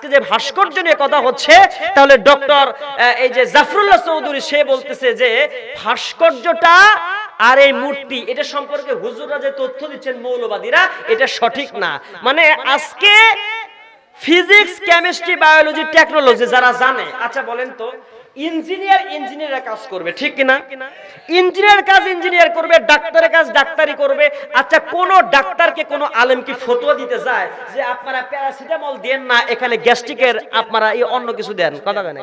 আজকে যে ভাস্কর্য নিয়ে কথা হচ্ছে, তাহলে ডক্টর এই যে জাফরুল্লাহ চৌধুরী, সে বলতেছে যে ভাস্কর্যটা আর এই মূর্তি, এটা সম্পর্কে হুজুররা যে তথ্য দিচ্ছেন মৌলবাদীরা, এটা সঠিক না। মানে আজকে ফিজিক্স কেমিস্ট্রি বায়োলজি টেকনোলজি যারা জানে আচ্ছা বলেন তো ইঞ্জিনিয়ার, ইঞ্জিনিয়ারের কাজ করবে, ঠিক কিনা? ইঞ্জিনিয়ার কাজ ইঞ্জিনিয়ার করবে, ডাক্তারের কাজ ডাক্তারি করবে। আচ্ছা কোন ডাক্তারকে, কোন আলেম কি ফতোয়া দিতে যায় যে আপনারা প্যারাসিটামল দেন না, এখানে গ্যাস্ট্রিকের আপনারা এই অন্য কিছু দেন? কথা কেন?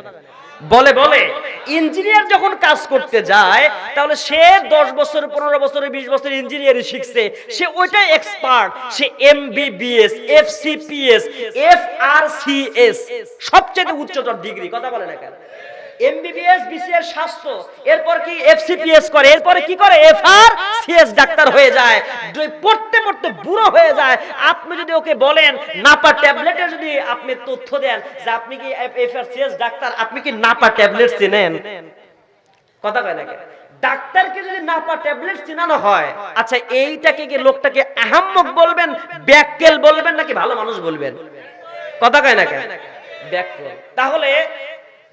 বলে বলে, ইঞ্জিনিয়ার যখন কাজ করতে যায়, তাহলে সে দশ বছর, পনেরো বছর, বিশ বছর ইঞ্জিনিয়ারিং শিখছে। সে ওইটাই এক্সপার্ট সে M BBS F CPS F R C CS সবচেয়ে উচ্চতর ডিগ্রি কথা বলে না কেন? এমবিবিএস বিসিএস স্বাস্থ্য এরপর কি এফসিপিএস করে এরপরে কি করে? এফআর সিএস ডাক্তার হয়ে যায় পড়তে পড়তে বুড়ো হয়ে যায় আপনি যদি ওকে বলেন নাপা ট্যাবলেটে যদি আপনি তথ্য দেন যে আপনি কি এফআর সিএস ডাক্তার আপনি কি নাপা ট্যাবলেট চেনেন? কথা কয় না? ডাক্তারকে যদি নাপা ট্যাবলেট চিনানো হয় আচ্ছা এইটাকে কি লোকটাকে আহাম্মক বলবেন ব্যাককেল বলবেন নাকি ভালো মানুষ বলবেন? কথা কয় না কেন ব্যাককেল। তাহলে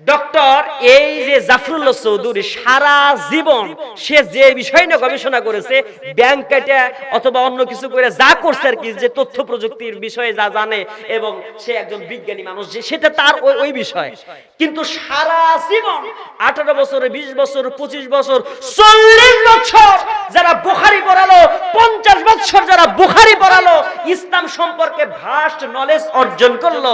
ডক্টর এই যে জাফরুল্লাহ চৌধুরী সারা জীবন সে যে বিষয় নিয়ে গবেষণা করেছে ব্যাংক কেটে অথবা অন্য কিছু করে যা করছে আর কি, যে তথ্য প্রযুক্তির বিষয়ে যা জানে এবং সে একজন বিজ্ঞানী মানুষ, যে সেটা তার ওই ওই বিষয়। কিন্তু সারা জীবন, আঠারো বছর, বিশ বছর, পঁচিশ বছর, চল্লিশ বছর যারা বুখারি পড়ালো, পঞ্চাশ বছর যারা বুখারি পড়ালো, ইসলাম সম্পর্কে ভাস্ট নলেজ অর্জন করল,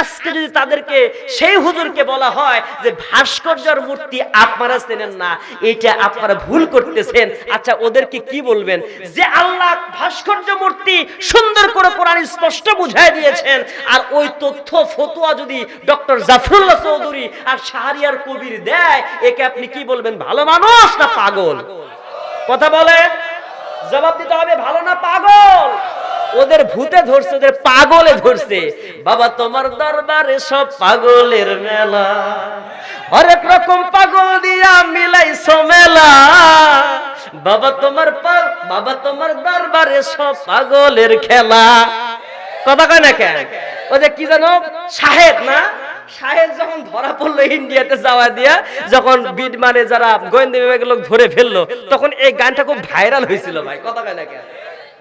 আজকে যদি তাদেরকে সেই হুজুরকে বলা হয় যে ভাস্কর্যর মূর্তি আপনারা চেনেন না এটা আপনারা ভুল করতেছেন। আচ্ছা ওদেরকে কি বলবেন? যে আল্লাহ ভাস্কর্য মূর্তি সুন্দর করে কোরআন স্পষ্ট বুঝাই দিয়েছেন, আর ওই তথ্য, ফতোয়া যদি ডক্টর জাফরুল্লাহ চৌধুরী আর শাহরিয়ার কবির দেয়, একে আপনি কি বলবেন, ভালো মানুষ না পাগল? কথা বলে জবাব দিতে হবে, ভালো না পাগল? ওদের ভূতে ধরছে, ওদের পাগলে ধরছে। বাবা, তোমার দরবারে সব পাগলের মেলা। হরেক রকম পাগল দিয়া মিলাইছো মেলা। বাবা, তোমার বাবা, তোমার দরবারে সব পাগলের খেলা। কথা কয় না কেন? ও যে কি জানো? সাহেব না? সাহেব যখন ধরা পড়ল ইন্ডিয়াতে যাওয়া দিয়া, যখন বিড মানে যারা গোয়েন্দা বিভাগের লোক ধরে ফেলল, তখন এই গানটা খুব ভাইরাল হয়েছিল ভাই। কথা কয় না কেন?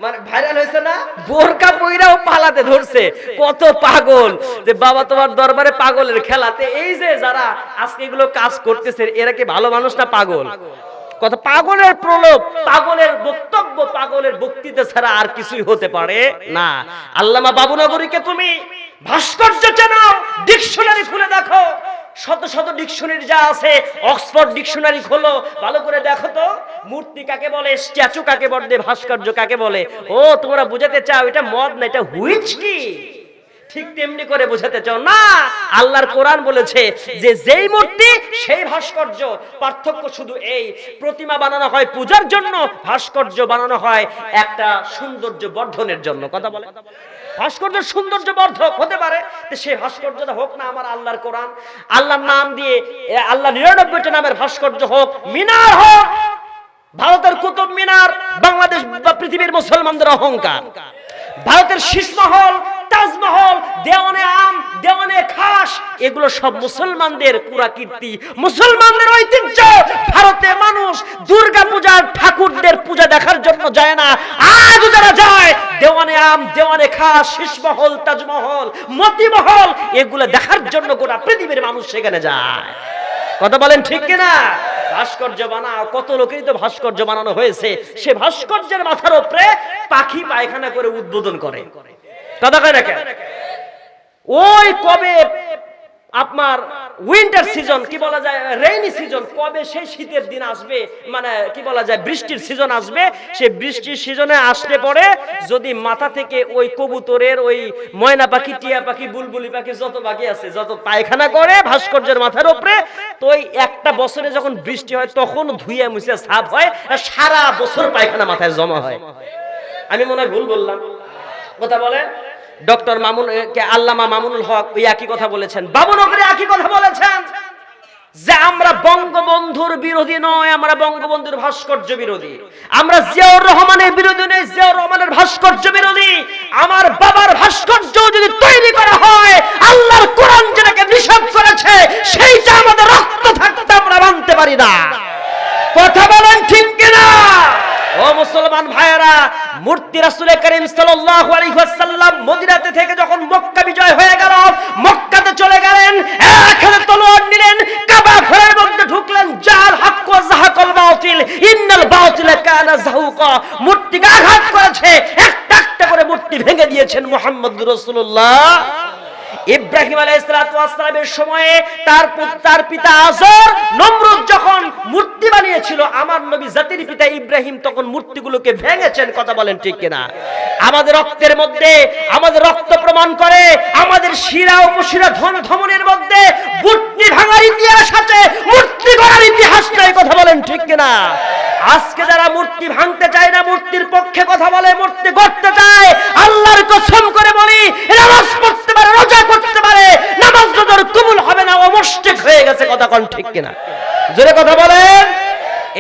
মানে ভাইরাল হয়েছে না? বোরকা পইরাও পালাতে ধরছে। কত পাগল যে বাবা তোমার দরবারে পাগলের খেলাতে এই যে যারা আজকে এগুলো কাজ করতেছে, এরা কি ভালো মানুষ না পাগল? কথা পাগলের প্রলোভ, পাগলের বক্তব্য, পাগলের বক্তৃতা ছাড়া আর কিছুই হতে পারে না। আল্লামা বাবুনগরীকে তুমি ভাস্কর্য চেনাও, ডিকশনারি খুলে দেখো। শত শত ডিকশনারি যা আছে, অক্সফোর্ড ডিকশনারি খোলো। ভালো করে দেখো তো, মূর্তি কাকে বলে, স্ট্যাচু কাকে বলে, ভাস্কর্য কাকে বলে? ও, তোমরা বুঝাতে চাও, এটা মদ না, এটা হুইচ কি ঠিক তেমনি করে বোঝাতে চাও? না, আল্লাহর কোরআন বলেছে যে যেই মূর্তি, সেই ভাস্কর্য। পার্থক্য শুধু এই, প্রতিমা বানানো হয় পূজার জন্য, ভাস্কর্য বানানো হয় একটা সৌন্দর্য বর্ধনের জন্য। কথা বলে? ভাস্কর্য সৌন্দর্য বর্ধক হতে পারে সেই ভাস্কর্যটা হোক না আমার আল্লাহর কোরআন। আল্লাহর নাম দিয়ে আল্লাহ নিরানব্বইটা নামের ভাস্কর্য হোক, মিনার হোক, ভারতের কুতুব মিনার, বাংলাদেশ বা পৃথিবীর মুসলমানদের অহংকার। ভারতের শীষমহল তাজমহল, দেওয়ানে আম, দেওয়ানে খাস এগুলো সব মুসলমানদের পুরা কীর্তি। মুসলমানদের ঐতিহ্য, ভারতে মানুষ দুর্গা পূজার ঠাকুরদের পূজা দেখার জন্য যায় না। আজ যারা যায়, দেওয়ানে আম, দেওয়ানে খাস শীষমহল, তাজমহল, মতিমহল, এগুলো দেখার জন্য গোটা পৃথিবীর মানুষ সেখানে যায়। কথা বলেন ঠিক কিনা? ভাস্কর্য বানাও, কত লোকেরই তো ভাস্কর্য বানানো হয়েছে। সে ভাস্কর্যের মাথার উপরে পাখি পায়খানা করে উদ্বোধন করে। কয়? ওই কবে আপনার উইন্টার সিজন কি বলা যায় রেইনি সিজন কবে সেই শীতের দিন আসবে? মানে কি বলা যায়, বৃষ্টির সিজন আসবে। বৃষ্টির সিজনে আসলে পরে যদি মাথা থেকে ওই কবুতরের, ওই ময়না পাখি, টিয়া পাখি, বুলবুলি পাখি, যত পাখি আছে, যত পায়খানা করে ভাস্কর্যের মাথার উপরে, তো ওই একটা বছরে যখন বৃষ্টি হয়, তখন ধুইয়া মুছে সাফ হয় সারা বছর পায়খানা মাথায় জমা হয়। আমি মনে হয় ভুল বললাম। কথা বলে? ডক্টর মামুন কে আল্লামা মামুনুল হক, ওই একই কথা বলেছেন। বামুন হকরে একই কথা বলেছেন যে আমরা বঙ্গবন্ধুর বিরোধী নয়, আমরা বঙ্গবন্ধুর ভাস্কর্য বিরোধী। আমরা জিয়াউর রহমানের বিরোধী নয় জিয়াউর রহমানের ভাস্কর্য বিরোধী। আমার বাবার ভাস্কর্য যদি তৈরি করা হয়, আল্লাহর কোরআন যেটাকে নিষেধ করেছে, সেইটা আমাদের রক্ত থাকতে আমরা মানতে পারি না। কথা বলেন ঠিক মূর্তি রাসূল করিম সাল্লাল্লাহু আলাইহি ওয়াসাল্লাম থেকে যখন মক্কা বিজয় হয়ে গেল, মক্কাতে চলে গেলেন এক হাতে তলোয়ার নিলেন, কাবা ঘরের মধ্যে ঢুকলেন, জাল হক ওয়া যাহাকাল বাতিল, ইন্নাল বাতিলা কানা যাহুকা মূর্তিকে আঘাত করেছে, একটা একটা করে মূর্তি ভেঙে দিয়েছেন মুহাম্মদ রাসূলুল্লাহ। ইব্রাহিম আলাইহিসসালামের সময়ে তার তার পিতা আজর নমরুদ যখন মূর্তি বানিয়েছিল, আমার নবী জাতির পিতা ইব্রাহিম তখন মূর্তিগুলোকে ভেঙেছেন, কথা বলেন ঠিক কিনা? আমাদের রক্তের মধ্যে, আমাদের রক্ত প্রমাণ করে, আমাদের শিরা উপশিরা ধন ধমনের মধ্যে মূর্তি ভাঙার ইতিহাস আছে, মূর্তি গড়ার ইতিহাস নাই, কথা বলেন ঠিক কিনা? আজকে যারা মূর্তি ভাঙতে চায় না, মূর্তির পক্ষে কথা বলে, মূর্তি গড়তে চায়, আল্লাহর কসম করে বলি পড়তে পারে রোজা করতে পারে রোজার কবুল হবে না অমস্টেক হয়ে গেছে, কথা কোন ঠিক কিনা? জোরে কথা বলেন।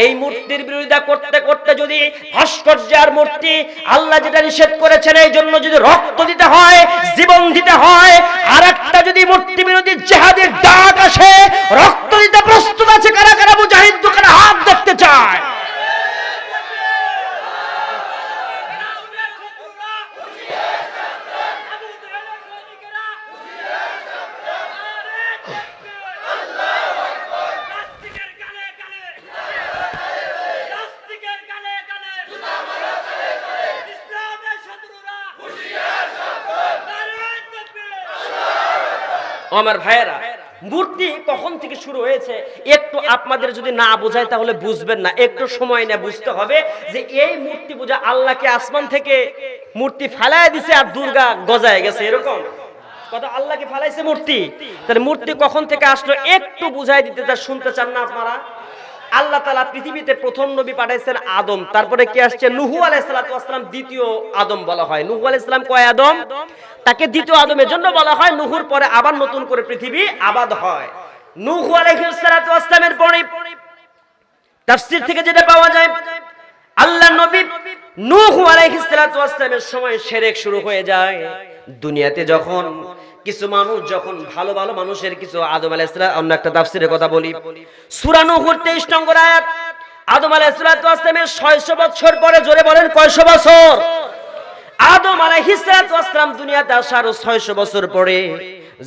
এই মূর্তির বিরোধিতা করতে করতে যদি ভাস্কর্য আর মূর্তি আল্লাহ যেটা নিষেধ করেছেন, এই জন্য যদি রক্ত দিতে হয়, জীবন দিতে হয় আর একটা যদি মূর্তি বিরোধী জেহাদের ডাক আসে, রক্ত দিতে প্রস্তুত আছে কারা কারা মুজাহিদ দোকানে হাত দেখতে চায়? আমার ভাইয়েরা, মূর্তি কখন থেকে শুরু হয়েছে একটু আপনাদের যদি না বোঝায় তাহলে বুঝবেন না। একটু সময় না বুঝতে হবে যে এই মূর্তি পূজা আল্লাহকে আসমান থেকে মূর্তি ফালায় দিছে আর দুর্গা গজায় গেছে, এরকম? আল্লাহকে ফেলাইছে মূর্তি। তাহলে মূর্তি কখন থেকে আসলো একটু বুঝাই দিতে যা শুনতে চান না আপনারা? আল্লাহ তালা পৃথিবীতে প্রথম নবী পাঠাইছেন আদম। তারপরে কি আসছে? নুহু আলাইসালাম দ্বিতীয় আদম বলা হয়। নুহু আলাইসালাম কয় আদম? তাকে দ্বিতীয় আদমের জন্য বলা হয়, নুহুর পরে আবার নতুন করে পৃথিবী আবাদ হয়। নুহু আলাইসালামের পরে তাফসির থেকে যেটা পাওয়া যায়, আল্লাহ নবী নূহ ওয়াসসালামের সময় শিরক শুরু হয়ে যায়। দুনিয়াতে যখন কিছু মানুষ যখন ভালো ভালো মানুষের কিছু আদম আলাইহিস সালাম অন্য একটা তাফসিরের কথা বলি। সূরা নূহর 23 নম্বর আয়াত, আদম আলাইহিস সালাতু ওয়াসসালামের 600 বছর পরে জোরে বলেন কয়শো বছর? আদম ওয়াসসালাম দুনিয়াতে আসার 600 বছর পরে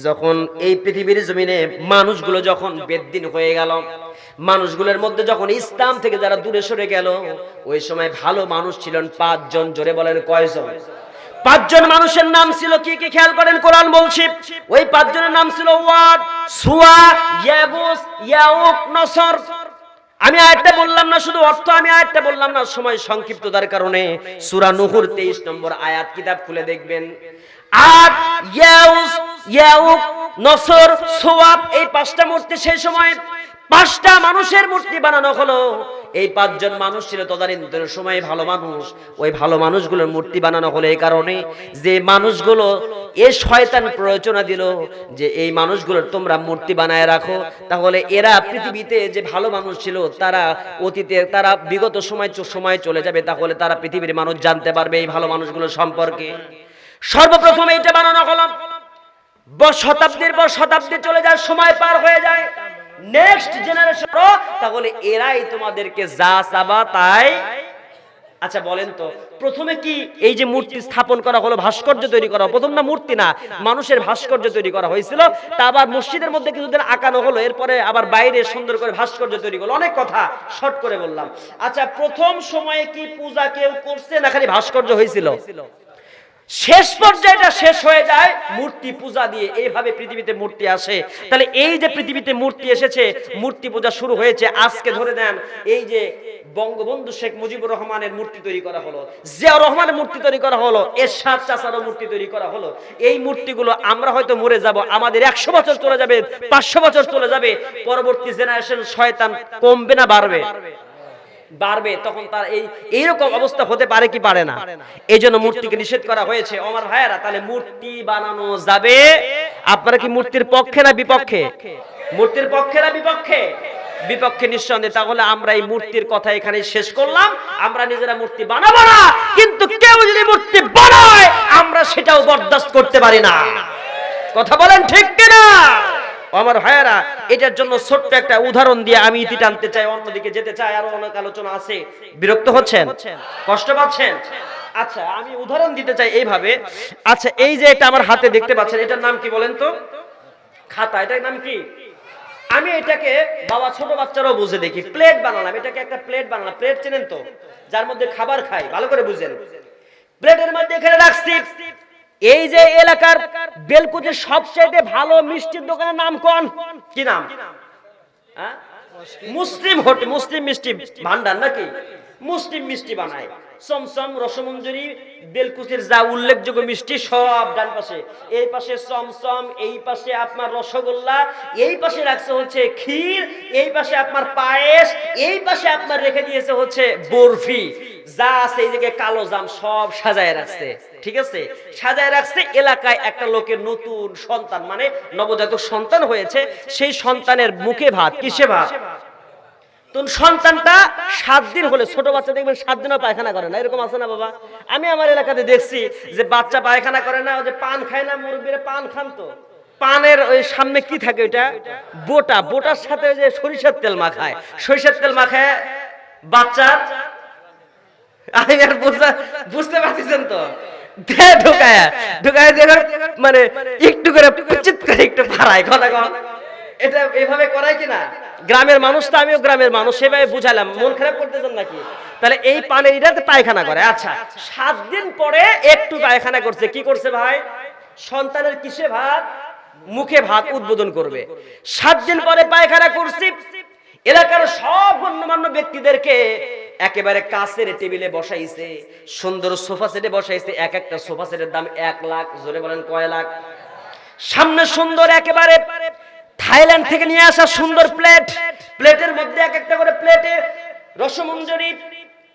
যখন এই পৃথিবীর জমিনে মানুষগুলো যখন বেদ্দিন হয়ে গেল, মানুষগুলোর মধ্যে যখন ইসলাম থেকে যারা দূরে সরে গেল, ওই সময় ভালো মানুষ ছিলেন পাঁচজন, জোরে বলেন কয়জন? পাঁচজন মানুষের নাম ছিল, কি কি খেয়াল করেন? কোরআন বলছি, ওই পাঁচজনের নাম ছিল ওয়াদ, সুয়া, ইয়াগুস, ইয়াউক, নসর। আমি আয়াতটা বললাম না, শুধু অর্থ আমি আয়াতটা বললাম না, সময় সংক্ষিপ্ততার কারণে সূরা নূহুর 23 নম্বর আয়াত কিতাব খুলে দেখবেন। আর ইয়াউস, ইয়াউক, নসর সোয়াব এই পাঁচটা মূর্তি সেই সময় পাঁচটা মানুষের মূর্তি বানানো হলো। এই পাঁচজন মানুষ ছিল তদানীন্তন সময় ভালো মানুষ। ওই ভালো মানুষগুলোর মূর্তি বানানো হলো এই কারণে যে মানুষগুলো এ শয়তান প্রয়োজনা দিল যে এই মানুষগুলোর তোমরা মূর্তি বানায় রাখো, তাহলে এরা পৃথিবীতে যে ভালো মানুষ ছিল, তারা অতীতে, তারা বিগত সময় সময় চলে যাবে, তাহলে তারা পৃথিবীর মানুষ জানতে পারবে এই ভালো মানুষগুলো সম্পর্কে। সর্বপ্রথম এইটা বানানো হলো। শতাব্দীর পর শতাব্দী চলে যায় সময় পার হয়ে যায়। নেক্সট জেনারেশন তাহলে এরাই তোমাদেরকে যা চাবা তাই। আচ্ছা বলেন তো, প্রথমে কি এই যে মূর্তি স্থাপন করা হলো, ভাস্কর্য তৈরি করা প্রথম না মূর্তি না, মানুষের ভাস্কর্য তৈরি করা হয়েছিল। তা আবার মসজিদের মধ্যে কিছুদিন আঁকানো হলো, এরপরে আবার বাইরে সুন্দর করে ভাস্কর্য তৈরি করল। অনেক কথা, শর্ট করে বললাম। আচ্ছা প্রথম সময়ে কি পূজা কেউ করছে না খালি ভাস্কর্য হয়েছিল? শেষ পর্যায়টা শেষ হয়ে যায়, মূর্তি পূজা দিয়ে এইভাবে পৃথিবীতে মূর্তি আসে। তাহলে এই যে পৃথিবীতে মূর্তি এসেছে, মূর্তি পূজা শুরু হয়েছে, আজকে ধরে নেন, এই যে বঙ্গবন্ধু শেখ মুজিবুর রহমানের মূর্তি তৈরি করা হলো, জিয়াউর রহমানের মূর্তি তৈরি করা হলো, এরশাদ চাচারও মূর্তি তৈরি করা হলো। এই মূর্তিগুলো আমরা হয়তো মরে যাব, আমাদের একশো বছর চলে যাবে, পাঁচশো বছর চলে যাবে, পরবর্তী জেনারেশন শয়তান কমবে না, বাড়বে। বাড়বে, তখন তার এই, এইরকম অবস্থা হতে পারে কি পারে না। এই জন্য মূর্তিকে নিষেধ করা হয়েছে। আমার ভাইয়েরা, তাহলে মূর্তি বানানো যাবে? আপনারা কি মূর্তির পক্ষে না বিপক্ষে? মূর্তির পক্ষে না বিপক্ষে? বিপক্ষে নিঃসন্দেহে। তাহলে আমরা এই মূর্তির কথা এখানে শেষ করলাম। আমরা নিজেরা মূর্তি বানাবো না, কিন্তু কেউ যদি মূর্তি বানায়, আমরা সেটাও বরদাস্ত করতে পারি না। কথা বলেন ঠিক কিনা? আমার ভাইয়েরা, এটার জন্য ছোট্ট একটা উদাহরণ দিয়ে আমি ইতি টানতে চাই, অন্যদিকে যেতে চাই, আরও অনেক আলোচনা আছে। বিরক্ত হচ্ছেন? কষ্ট পাচ্ছেন? আচ্ছা আমি উদাহরণ দিতে চাই এইভাবে। আচ্ছা এই যে এটা আমার হাতে দেখতে পাচ্ছেন, এটার নাম কি বলেন তো? খাতা, এটার নাম কি? আমি এটাকে বাবা ছোট বাচ্চারাও বুঝে দেখি, প্লেট বানালাম, এটাকে একটা প্লেট বানালাম, প্লেট চেনেন তো? যার মধ্যে খাবার খাই, ভালো করে বুঝেন। প্লেটের মধ্যে এখানে রাখছি। এই যে এলাকার বেলকুচির সবচেয়ে ভালো মিষ্টির দোকানের নাম কোন? কি নাম? হ্যাঁ? মুসলিম হোটেল মুসলিম মিষ্টি ভান্ডার নাকি? মুসলিম মিষ্টি বানায়। চমচম রসমঞ্জরি, বেলকুচির যা উল্লেখযোগ্য মিষ্টি সব ডান পাশে। এই পাশে চমচম, এই পাশে আপনার রসগোল্লা, এই পাশে রাখছে হচ্ছে ক্ষীর, এই পাশে আপনার পায়েস, এই পাশে আপনার রেখে দিয়েছে হচ্ছে বরফি। যা আছে এই জায়গায় কালো জাম সব সাজায় রাখছে, ঠিক আছে? সাজায় রাখছে এলাকায় একটা লোকের নতুন সন্তান মানে নবজাতক সন্তান হয়েছে, সেই সন্তানের মুখে ভাত, কিসে ভাত? সন্তানটা সাত দিন হলে, ছোট বাচ্চা দেখবেন সাত দিনও পায়খানা করে না। এরকম আছে না বাবা? আমি আমার এলাকাতে দেখছি যে বাচ্চা পায়খানা করে না যে পান খায় না পান খান তো। পানের ওই সামনে কি থাকে ওইটা? বোটা। বোটার সাথে যে সরিষার তেল মাখায়। সরিষার তেল মাখায় আমি আর বুঝতে পারতেছেন তো? মানে একটু করে, একটু ফাড়ায় কথা এটা এভাবে করায় কিনা গ্রামের মানুষ তো আমিও গ্রামের মানুষ, সেভাবে বুঝালাম। মন খারাপ করতেছেন নাকি? তাহলে এই পানের এটাতে পায়খানা করে। আচ্ছা সাত দিন পরে একটু পায়খানা করছে। কি করছে ভাই? সন্তানের কিসে ভাত? মুখে ভাত উদ্বোধন করবে। সাত দিন পরে পায়খানা করছি। এলাকার সব গণ্যমান্য ব্যক্তিদেরকে একেবারে কাছের টেবিলে বসাইছে। সুন্দর সোফা সেটে বসাইছে। এক একটা সোফা সেটের দাম এক লাখ, জোরে বলেন কয় লাখ? সামনে সুন্দর একেবারে থাইল্যান্ড থেকে নিয়ে আসা সুন্দর প্লেট। প্লেটের মধ্যে এক একটা করে প্লেটে রসমঞ্জরি,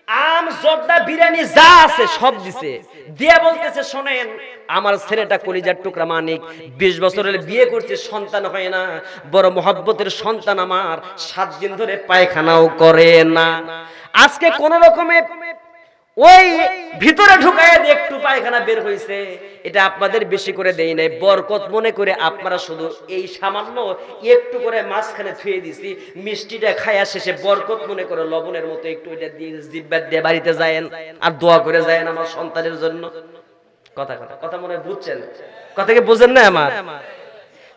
আম, জর্দা, বিরিয়ানি যা আছে সব দিছে। দিয়া বলতেছে, শোনেন, আমার ছেলেটা কলিজার টুকরা মানিক, বিশ বছরের বিয়ে করছে, সন্তান হয় না। বড় মহব্বতের সন্তান আমার, সাত দিন ধরে পায়খানাও করে না। আজকে কোন রকমে ওই ভিতরে ঢুকায় দিয়ে একটু পায়খানা বের হয়েছে এটা আপনাদের বেশি করে দেই নাই, বরকত মনে করে আপনারা শুধু এই সামান্য একটু করে মাঝখানে থুয়ে দিছি, মিষ্টিটা খায়া শেষে বরকত মনে করে লবণের মতো একটু এটা দিয়ে জিব্বার দিয়ে বাড়িতে যায়েন আর দোয়া করে যায়েন আমার সন্তানের জন্য। কথা কথা কথা মনে বুঝছেন? কথা কি বুঝেন না আমার?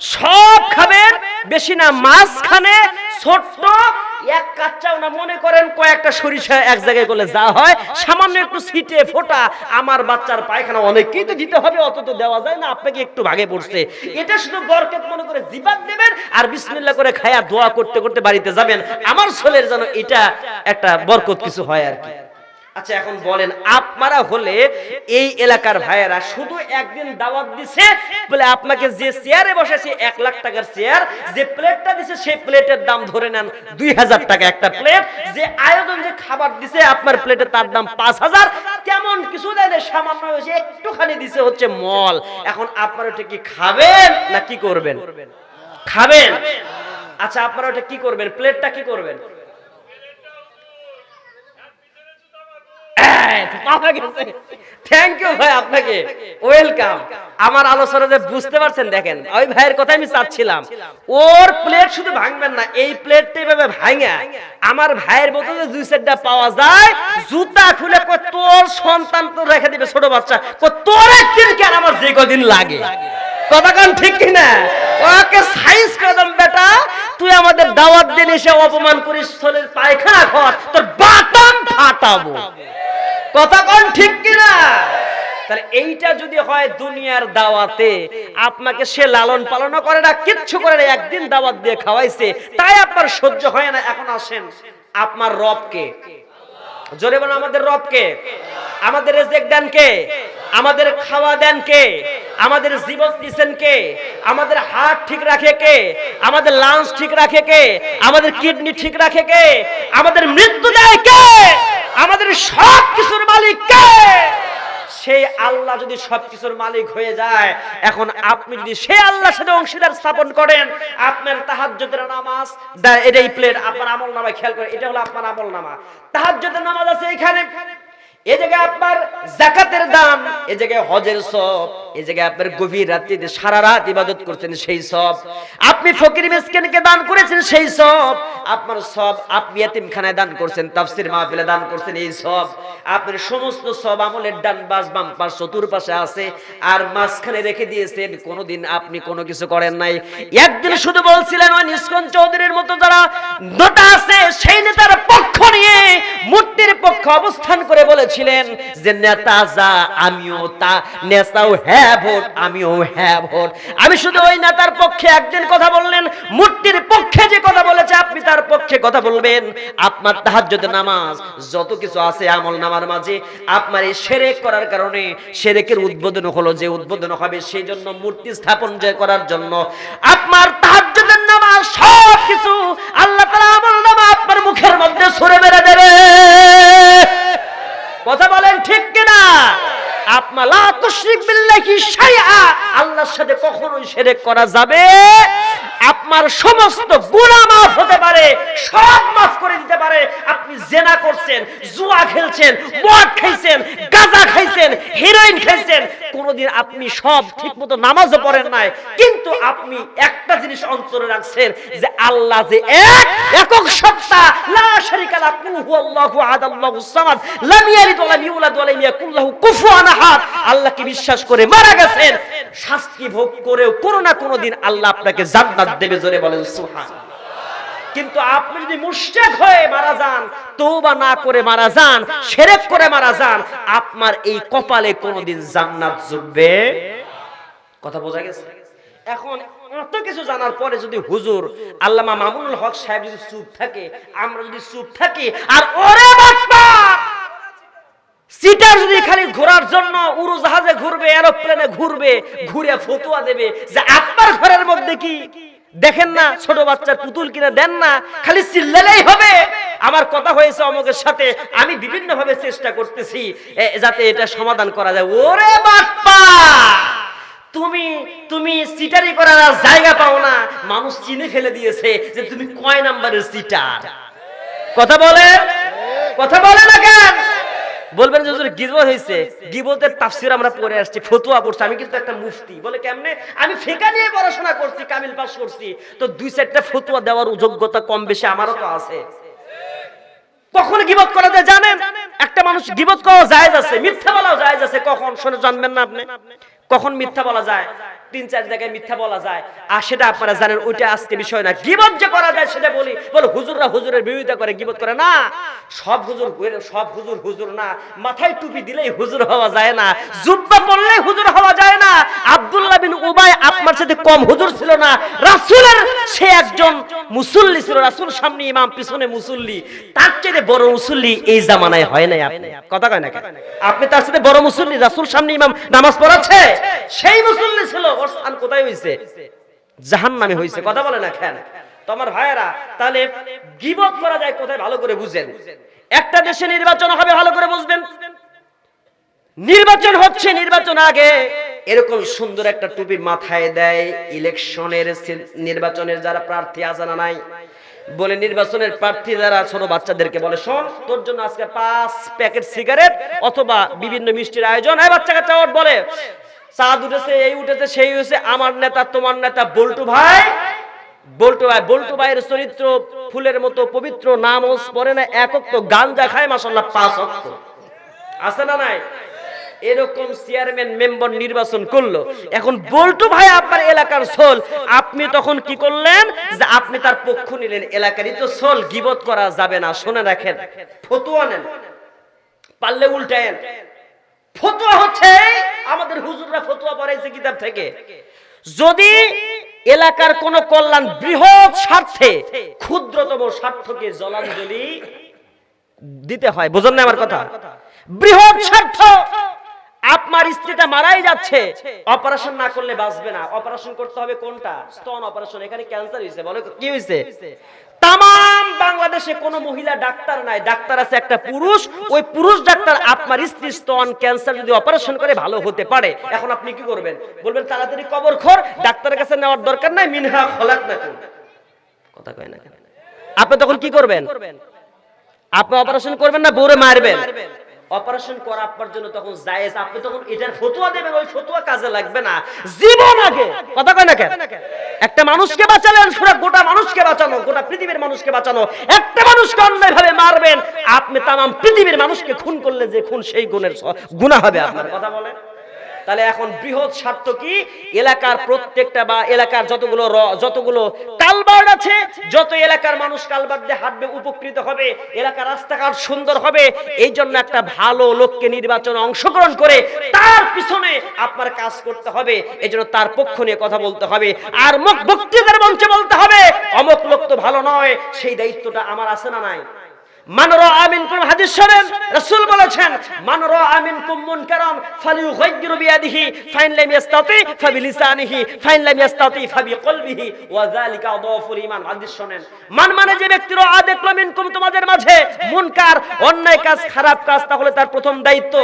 সব খাবেন, বেশি না, মাঝখানে ছোট্ট এক কাচ্চাও না, মনে করেন কয়েকটা সরিষা এক জায়গায় করলে যা হয়, সামান্য একটু সিটে ফোটা, আমার বাচ্চার পায়খানা অনেককেই তো দিতে হবে, অত তো দেওয়া যায় না, আপনাকে একটু ভাগে পড়ছে। এটা শুধু বরকত মনে করে জিবাদ দেবেন আর বিসমিল্লাহ করে খায়া দোয়া করতে করতে বাড়িতে যাবেন। আমার ছেলের যেন এটা একটা বরকত কিছু হয় আর কি। আচ্ছা এখন বলেন, আপনারা হলে এই এলাকার ভাইয়েরা শুধু একদিন দাওয়াত দিছে, বলে আপনাকে যে চেয়ারে বসেছে, এক লাখ টাকার চেয়ার যে প্লেটটা দিছে, সেই প্লেটের দাম ধরে নেন দুই হাজার টাকা একটা প্লেট যে আয়োজন, যে খাবার দিছে, আপনার প্লেটে তার দাম পাঁচ হাজার, তেমন কিছু দেয় সামান্য হয়েছে, একটুখানি দিছে হচ্ছে মল। এখন আপনারা ওটা কি খাবেন না কি করবেন? খাবেন। আচ্ছা আপনারা ওটা কি করবেন? প্লেটটা কি করবেন? ওয়েলকাম আমার ভাইয়ের ওর প্লেট শুধু ভাইয়ের দুই সেটটা পাওয়া যায়, জুতা খুলে তোর সন্তান তো রেখে দিবে ছোট বাচ্চা। তোর একদিন কেন আমার যে কদিন লাগে? কান ঠিক কিনা? ওকে সাইজ কদম বেটা। তুই আমাদের দাওয়াত দিন, এসে অপমান করিস পায়খানা ঘর তোর বাটাম ফাটাবো। কথা কোন ঠিক কিনা? তাহলে এইটা যদি হয় দুনিয়ার দাওয়াতে, আপনাকে সে লালন পালন করে না, কিচ্ছু করে না, একদিন দাওয়াত দিয়ে খাওয়াইছে, তাই আপনার সহ্য হয় না, এখন আসেন, আপনার রবকে জোরে বলেন, আমাদের রবকে আমাদের রেজেক দেন কে? আমাদের খাওয়া দেন কে? আমাদের জীবন দিচ্ছেন কে? আমাদের হার্ট ঠিক রাখে কে? আমাদের লাংস ঠিক রাখে কে? আমাদের কিডনি ঠিক রাখে কে? আমাদের মৃত্যু দেয় কে? আমাদের সব কিছুর মালিক কে? সেই আল্লাহ যদি সবকিছুর মালিক হয়ে যায়, এখন আপনি যদি সেই আল্লাহর সাথে অংশীদার স্থাপন করেন, আপনার তাহাজ্জুদের নামাজ, দা- এটাই প্লেট আপনার আমল নামা, খেয়াল করে, এটা হলো আপনার আমল নামা। তাহাজ্জুদের নামাজ আছে এখানে। এ জায়গায় আপনার জাকাতের দাম, এ জায়গায় হজের সব, এ জায়গায় আপনার গভীর রাত্রিতে সারা রাত ইবাদত করছেন সেই সব। আপনি ফকির মিসকিনকে দান করেছেন সেই সব। আপনার সব আপনি এতিমখানায় দান করছেন, তাফসির মাহফিলে দান করছেন এই সব। আপনার সমস্ত সব আমলের ডান বাস বাম পাশ, চতুর্পাশে আছে। আর মাঝখানে রেখে দিয়েছেন, কোনোদিন আপনি কোনো কিছু করেন নাই। একদিন শুধু বলছিলেন, ওই নিষ্কন চৌধুরীর মতো যারা নেতা আছে, সেই নেতার পক্ষ নিয়ে, মূর্তির পক্ষে অবস্থান করে বলেছিলেন যে, নেতা যা, আমিও তা। নেতাও হ্যাঁ ভোট, আমিও হ্যাঁ ভোট। আমি শুধু ওই নেতার পক্ষে একদিন কথা বললেন, মূর্তির পক্ষে যে কথা বলেছে, আপনি তার পক্ষে কথা বলবেন। আপনার তাহাজ্জুদ নামাজ, যত কিছু আছে আমল নামার মাঝে, আপনার এই সেরেক করার কারণে সেরেকের উদ্বোধন হলো, যে উদ্বোধন হবে সেই জন্য মূর্তি স্থাপন যে করার জন্য। আপনার তাহাজ্জুদের নামাজ সব কিছু আল্লাহ তাআলা আমল নামা আপনার মুখের মধ্যে ছুড়ে মেরে দেবে। কথা বলেন ঠিক কিনা? শাইআ। আল্লাহর সাথে কখনোই শিরক করা যাবে আপনার সমস্ত গুণা মাফ হতে পারে। সব মাফ করে দিতে পারে। আপনি জেনা করছেন, জুয়া খেলছেন, মদ খাইছেন, গাঁজা খাইছেন হেরোইন খাইছেন। কোনোদিন আপনি সব ঠিকমতো নামাজও পড়েন নাই। কিন্তু আপনি একটা জিনিস অন্তরে রাখছেন, যে আল্লাহ যে এক, একক সত্তা, লা শারিকা লা কুল হুয়াল্লাহু আহাদ আল্লাহুস সামাদ, লাম ইয়ালিদ ওয়া লাম ইউলাদ ওয়া লাম ইয়াকুল লাহু কুফুয়ান আহাদ। আল্লাহকে বিশ্বাস করে মারা গেছেন? শাস্তি ভোগ করেও কোনো না কোনো দিন আল্লাহ আপনাকে জান্নাত দেবে জোরে বলেন সুবহান কিন্তু আপনি যদি মুশরিক হয়ে মারা যান, তওবা না করে মারা যান শিরক করে মারা যান, আপনার এই কপালে কোনোদিন জান্নাত জুটবে? কথা বোঝা গেছে? এখন এত কিছু জানার পরে যদি হুজুর আল্লামা মামুনুল হক সাহেব যদি চুপ থাকে, আমরা যদি চুপ থাকি, আর ওরে বাপ্পা সিটার যদি খালি ঘোরার জন্য উড়োজাহাজে ঘুরবে এরোপ্লেনে ঘুরবে, ঘুরে ফতুয়া দেবে, যে আপনার ঘরের মধ্যে কি? দেখেন না, ছোট বাচ্চার পুতুল কিনে, দেন না, খালি চিল্লালেই হবে। আমার কথা হয়েছে অমকের সাথে, আমি বিভিন্ন ভাবে চেষ্টা করতেছি যাতে এটা সমাধান করা যায়। ওরে বাপ্পা! তুমি তুমি সিটারি করার আর জায়গা পাও না। মানুষ চিনে ফেলে দিয়েছে যে তুমি কয় নাম্বারের সিটার। কথা বলে কথা বলে না কেন? বলবেন যে হুজুর গিবত হয়েছে। গিবতের তাফসীর আমরা পড়ে আসছি, ফতোয়া পড়ছি। আমি কিন্তু একটা মুফতি। বলে কেমনে? আমি ফিকা নিয়ে পড়াশোনা করছি, কামিল পাস করছি। তো দুই চারটা ফতোয়া দেওয়ার যোগ্যতা কম বেশি আমারও তো আছে। কখন গিবত করা যায় জানেন? একটা মানুষ গিবত করা জায়েজ আছে, মিথ্যা বলাও জায়েজ আছে। কখন? শুনে, জানবেন না আপনি? কখন মিথ্যা বলা যায়? তিন, চার জায়গায় মিথ্যা বলা যায়। আর সেটা আপনারা জানেন, ওইটা আজকে বিষয় না। গিবত যে করা যায় সেটা বলি। বলো হুজুররা হুজুরের বিরোধিতা করে, গিবত করে না। সব হুজুর সব হুজুর হুজুর না। মাথায় টুপি দিলেই হুজুর হওয়া যায় না। জুব্বা পড়লেই হুজুর হওয়া যায় না। আব্দুল্লাহ বিন উবাই আপনার সাথে কম হুজুর ছিল না। রাসূলের সে একজন মুসল্লি ছিল। রাসূল সামনে ইমাম, পিছনে মুসল্লি। তার চেয়ে বড় মুসল্লি এই জামানায় হয় নাই আপনি। কথা কয় না? আপনি তার সাথে বড় মুসল্লি, রাসূল সামনে ইমাম, নামাজ পড়াচ্ছে? সেই মুসল্লি ছিল। ওর স্থান কোথায় হইছে? জাহান্নামে হইছে। কথা বলে না কেন? তো আমার ভাইয়েরা, তাহলে গিবত করা যায় কোথায় ভালো করে বুঝেন। একটা দেশে নির্বাচন হবে, ভালো করে বুঝবেন। নির্বাচন হচ্ছে নির্বাচন আগে। এরকম সুন্দর একটা টুপি মাথায় দেয়, ইলেকশনের নির্বাচনের যারা প্রার্থী আছে না নাই, বলে নির্বাচনের প্রার্থী যারা ছোট বাচ্চাদেরকে বলে, শোন, তোর জন্য আজকে পাঁচ প্যাকেট সিগারেট অথবা বিভিন্ন মিষ্টির আয়োজন। এই বাচ্চা কাচ্চা ওর বলে, চাঁদ উঠেছে, এই উঠেছে, সেই হয়েছে, আমার নেতা, তোমার নেতা, বল্টু ভাই। বল্টু ভাই, বল্টু ভাইয়ের চরিত্র ফুলের মতো পবিত্র, নামজ পড়ে না, একক তো গাঞ্জা খায় মাসাল্লাহ পাঁচ অক্ত। আছে না নাই? এরকম চেয়ারম্যান মেম্বার নির্বাচন করল। এখন বল্টু ভাই, আপনার এলাকার সোল আপনি তখন কি করলেন? যে আপনি তার পক্ষ নিলেন এলাকারই তো সোল গিবত করা যাবে না। শুনে রাখেন, ফতুয়া নেন। পারলে উল্টায়েন। ফতুয়া হচ্ছে আমাদের হুজুররা ফতুয়া পড়াইছে কিতাব থেকে। যদি এলাকার কোন কল্যাণ বৃহৎ স্বার্থে, ক্ষুদ্রতম স্বার্থকে জলাঞ্জলি দিতে হয়, বুঝুন না আমার কথা? বৃহৎ স্বার্থ আপনার স্ত্রীটা মারাই যাচ্ছে। অপারেশন না করলে বাঁচবে না। অপারেশন করতে হবে কোনটা? স্তন অপারেশন। এখানে ক্যান্সার হয়েছে। বলে কি হয়েছে? তাম বাংলাদেশে কোনো মহিলা ডাক্তার নাই। ডাক্তার আছে একটা পুরুষ। ওই পুরুষ ডাক্তার আপনার স্ত্রী স্তন, ক্যান্সার যদি অপারেশন করে ভালো হতে পারে। এখন আপনি কি করবেন? বলবেন, তাড়াতাড়ি কবর খোর। ডাক্তারের কাছে নেওয়ার দরকার নাই। মিনহা খলাক না কথা কয় না? আপনি তখন কি করবেন? আপনি অপারেশন করবেন না বউরে মারবেন? অপারেশন করা আপনার জন্য তখন জায়েজ, আপনি তখন এটার ফতোয়া দেবেন, ওই ফতোয়া কাজে লাগবে না। জীবন আগে। কথা কয় না কেন? একটা মানুষকে বাঁচালেন পুরো গোটা মানুষকে বাঁচানো, গোটা পৃথিবীর মানুষকে বাঁচানো। একটা মানুষকে অন্যায় ভাবে মারবেন, আপনি তামাম পৃথিবীর মানুষকে খুন করলে যে খুন, সেই গুণের গুণা হবে আপনার। কথা বলেন? তাহলে এখন বৃহৎ স্বার্থ কি? এলাকার প্রত্যেকটা বা এলাকার যতগুলো যতগুলো কালবার্ড আছে, যত এলাকার মানুষ কালবার্ড দিয়ে হাঁটবে, উপকৃত হবে, এলাকার রাস্তাঘাট সুন্দর হবে এই জন্য একটা ভালো লোককে নির্বাচনে অংশগ্রহণ করে তার পিছনে আপনার কাজ করতে হবে। এই জন্য তার পক্ষ নিয়ে কথা বলতে হবে। আর মুখ বক্তৃতার মঞ্চে বলতে হবে, অমুক লোক তো ভালো নয়, সেই দায়িত্বটা আমার আছে না নাই? মান মান যে তোমাদের মাঝে অন্যায় কাজ খারাপ কাজ তাহলে তার প্রথম দায়িত্ব।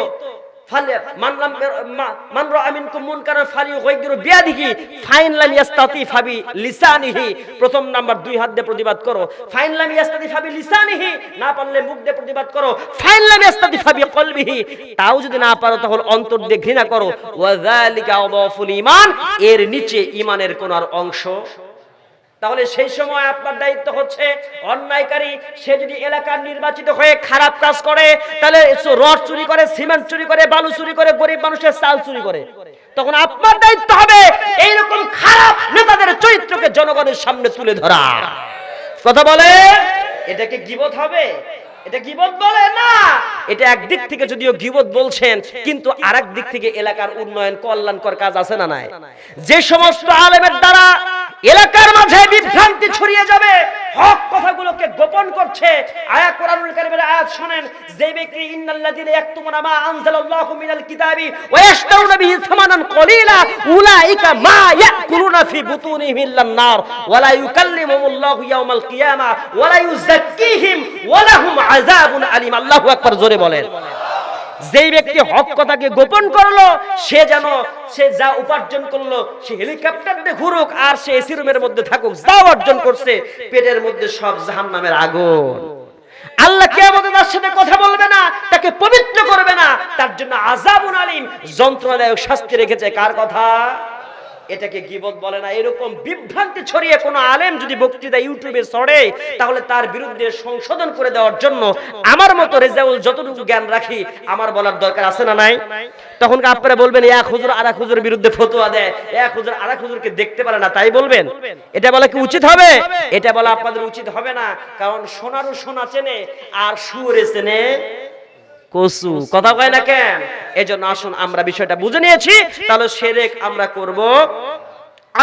ফালে মান লাম মা- মান রা মিনকুম মুনকারান ফালিয়ুগাইয়িরু বিয়াদিহি, ফাইন লাম ইয়াস্তাতি ফাবি লিসানিহি। প্রথম নাম্বার দুই হাত দিয়ে প্রতিবাদ করো। ফাইন ইয়াস্তাতি ফাবি লিসানিহি, না পারলে মুখ দিয়ে প্রতিবাদ করো। ফাইন ইয়াস্তাতি ফাবি কলবিহি, তাও যদি না পারো তাহলে অন্তর দিয়ে ঘৃণা করো। ওয়া যালিকা আদাফুল ঈমান, এর নিচে ঈমানের কোন আর অংশ। তাহলে সেই সময় আপনার দায়িত্ব হচ্ছে অন্যায়কারী, সে যদি এলাকার নির্বাচিত হয়ে খারাপ কাজ করে, তাহলে রড চুরি করে, সিমেন্ট চুরি করে, বালু চুরি করে, গরিব মানুষের চাল চুরি করে। তখন আপনার দায়িত্ব হবে এইরকম খারাপ নেতাদের চরিত্রকে জনগণের সামনে তুলে ধরা। কথা বলে? এটাকে গিবত হবে? এটা গিবত বলে? না। এটা একদিক থেকে যদিও গিবত বলছেন, কিন্তু আরেক দিক থেকে এলাকার উন্নয়ন, কল্যাণকর কাজ আছে না নাই? যে সমস্ত আলেমের দ্বারা এলাকার মাঝে বিভ্রান্তি ছড়িয়ে যাবে। হক কথাগুলোকে গোপন করছে। আয়া কোরআনুল কারীমের আয়াত শুনেন, যে ব্যক্তি ইন্নাল্লাযিনা ইয়াকতুমুনা মা আনজালাল্লাহু মিনাল কিতাবি ওয়া ইয়াশতারুনা বিহি সামানান কলিলা, উলাইকা মা ইয়াকুলুনা ফি বুতুনিহিম ইল্লান নার, ওয়া লা ইউকাল্লিমুহুমুল্লাহু ইয়াওমাল কিয়ামা, ওয়া লা ইউযাক্কিহিম, ওয়া লাহুম আযাবুন আলীম। আল্লাহু আকবার জোরে বলেন। যেই ব্যক্তি হক কথাকে গোপন করল, সে যেন, সে যা উপার্জন করল, সে হেলিকপ্টার দিয়ে ঘুরুক, আর সে এসি রুমের মধ্যে থাকুক, যা অর্জন করছে, পেটের মধ্যে সব জাহান নামের আগুন। আল্লাহ কেমন তার সাথে কথা বলবে না, তাকে পবিত্র করবে না, তার জন্য আজাবুন আলিম, যন্ত্রণাদায়ক শাস্তি রেখেছে। কার কথা? এটাকে গিবত বলে না। এরকম বিভ্রান্তি ছড়িয়ে কোনো আলেম যদি বক্তৃতা ইউটিউবে ছড়ে তাহলে তার বিরুদ্ধে সংশোধন করে দেওয়ার জন্য আমার মতো রেজাউল যতটুকু জ্ঞান রাখি, আমার বলার দরকার আছে না নাই? তখন আপনারা বলবেন, এক হুজুর আর এক হুজুরের বিরুদ্ধে ফতোয়া দেয়? এক হুজুর আর এক হুজুরকে দেখতে পারে না, তাই বলবেন? এটা বলা কি উচিত হবে? এটা বলা আপনাদের উচিত হবে না, কারণ সোনারও সোনা চেনে, আর সুরে চেনে। কসু কথা কয় না কেন? এজন্য আসুন আমরা বিষয়টা বুঝে নিয়েছি। তাহলে সেরেক আমরা করব